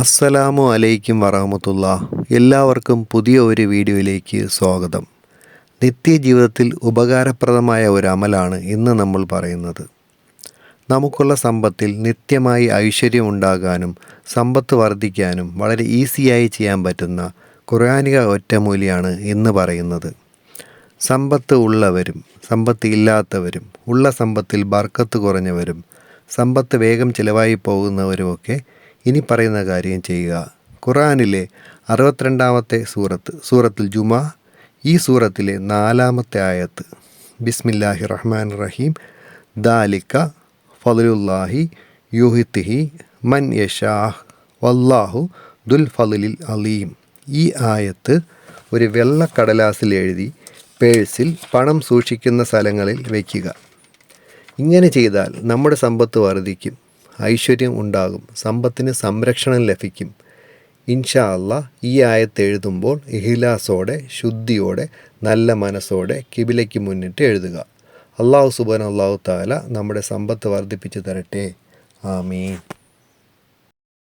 അസ്സലാമു അലൈക്കും വറഹമത്തുള്ള എല്ലാവർക്കും പുതിയ ഒരു വീഡിയോയിലേക്ക് സ്വാഗതം. നിത്യജീവിതത്തിൽ ഉപകാരപ്രദമായ ഒരു അമലാണ് ഇന്ന് നമ്മൾ പറയുന്നത്. നമുക്കുള്ള സമ്പത്തിൽ നിത്യമായി ഐശ്വര്യം ഉണ്ടാകാനും സമ്പത്ത് വർദ്ധിക്കാനും വളരെ ഈസിയായി ചെയ്യാൻ പറ്റുന്ന ഖുർആാനിക ഒറ്റമൂലിയാണ് ഇന്ന് പറയുന്നത്. സമ്പത്ത് ഉള്ളവരും സമ്പത്ത് ഇല്ലാത്തവരും ഉള്ള സമ്പത്തിൽ ബർക്കത്ത് കുറഞ്ഞവരും സമ്പത്ത് വേഗം ചിലവായി പോകുന്നവരുമൊക്കെ ഇനി പറയുന്ന കാര്യം ചെയ്യുക. ഖുറാനിലെ അറുപത്തിരണ്ടാമത്തെ സൂറത്ത് സൂറത്തുൽ ജുമ ഈ സൂറത്തിലെ നാലാമത്തെ ആയത്ത്. ബിസ്മില്ലാഹി റഹ്മാൻ റഹീം. ദാലിക്ക ഫലുല്ലാഹി യുഹിത്തിഹി മൻ യഷാഹ് വല്ലാഹു ദുൽ ഫലുലിൽ അലീം. ഈ ആയത്ത് ഒരു വെള്ളക്കടലാസിൽ എഴുതി പേഴ്സിൽ പണം സൂക്ഷിക്കുന്ന സ്ഥലങ്ങളിൽ വയ്ക്കുക ഇങ്ങനെ ചെയ്താൽ നമ്മുടെ സമ്പത്ത് വർദ്ധിക്കും. ഐശ്വര്യം ഉണ്ടാകും. സമ്പത്തിന് സംരക്ഷണം ലഭിക്കും. ഇൻഷാ അല്ല ഈ ആയത്ത് എഴുതുമ്പോൾ ഇഹിലാസോടെ ശുദ്ധിയോടെ നല്ല മനസ്സോടെ കിബിലയ്ക്ക് മുന്നിട്ട് എഴുതുക. അള്ളാഹു സുബാൻ അള്ളാഹു താല നമ്മുടെ സമ്പത്ത് വർദ്ധിപ്പിച്ചു തരട്ടെ. ആമീൻ.